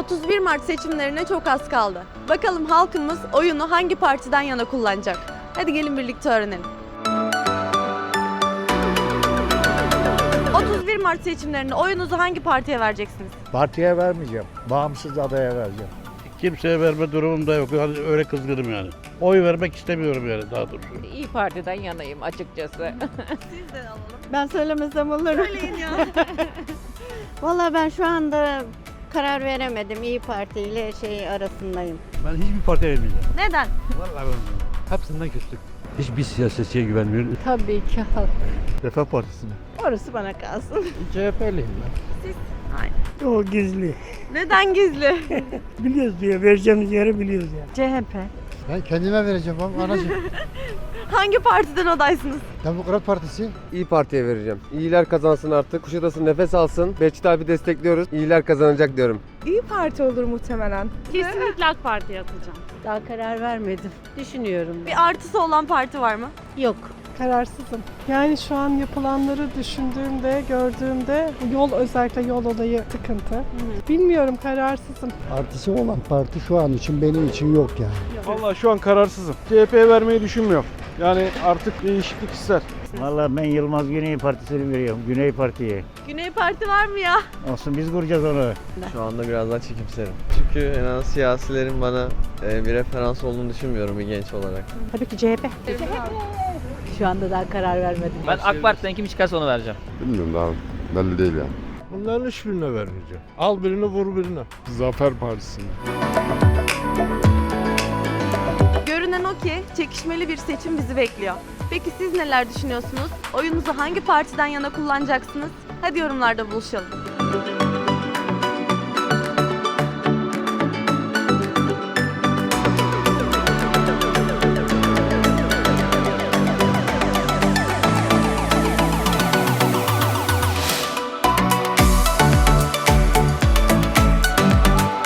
31 Mart seçimlerine çok az kaldı. Bakalım halkımız oyunu hangi partiden yana kullanacak? Hadi gelin birlikte öğrenelim. 31 Mart seçimlerinde oyunuzu hangi partiye vereceksiniz? Partiye vermeyeceğim. Bağımsız adaya vereceğim. Kimseye verme durumum da yok. Yani öyle kızgınım yani. Oy vermek istemiyorum yani daha doğrusu. İyi Parti'den yanayım açıkçası. Siz de alalım. Ben söylemesem olur. Söyleyin ya. Valla ben şu anda karar veremedim. İyi Parti ile şey arasındayım. Ben hiçbir partiye vermeyeceğim. Neden? Vallahi vermeyeceğim. Hepsinden küstük. Hiçbir siyasetçiye güvenmiyorum. Tabii ki halk. Refah Partisi mi? Orası bana kalsın. CHP'liyim ben. O gizli. Neden gizli? Biliyoruz diye vereceğimiz yeri biliyoruz yani. CHP. Ben kendime vereceğim ama anacığım. hangi partiden adaysınız? Demokrat Partisi. İyi Parti'ye vereceğim. İyiler kazansın artık. Kuşadası nefes alsın. Behçet abi destekliyoruz. İyiler kazanacak diyorum. İyi Parti olur muhtemelen. Kesinlikle AK Parti'ye atacağım. Daha karar vermedim. Düşünüyorum. Bir artısı olan parti var mı? Yok. Kararsızım. Yani şu an yapılanları düşündüğümde, gördüğümde yol özellikle yol olayı sıkıntı. Bilmiyorum kararsızım. Partisi olan parti şu an için benim için yok yani. Vallahi şu an kararsızım. CHP'ye vermeyi düşünmüyorum. Yani artık değişiklik ister. Vallahi ben Yılmaz Güney Partisi'ni veriyorum. Güney Parti'ye. Güney Parti var mı ya? Olsun biz kuracağız onu. Şu anda biraz daha çekimserim. Çünkü en az siyasilerin bana e, bir referans olduğunu düşünmüyorum bir genç olarak. Tabii ki CHP. Şu anda daha karar vermedim. ben AK Parti'den kim çıkarsa onu vereceğim. Bilmiyorum daha belli değil yani. Bunların hiçbirine vermeyeceğim. Al birini vur birine. Zafer Partisi'ne. Çekişmeli bir seçim bizi bekliyor. Peki siz neler düşünüyorsunuz? Oyunuzu hangi partiden yana kullanacaksınız? Hadi yorumlarda buluşalım.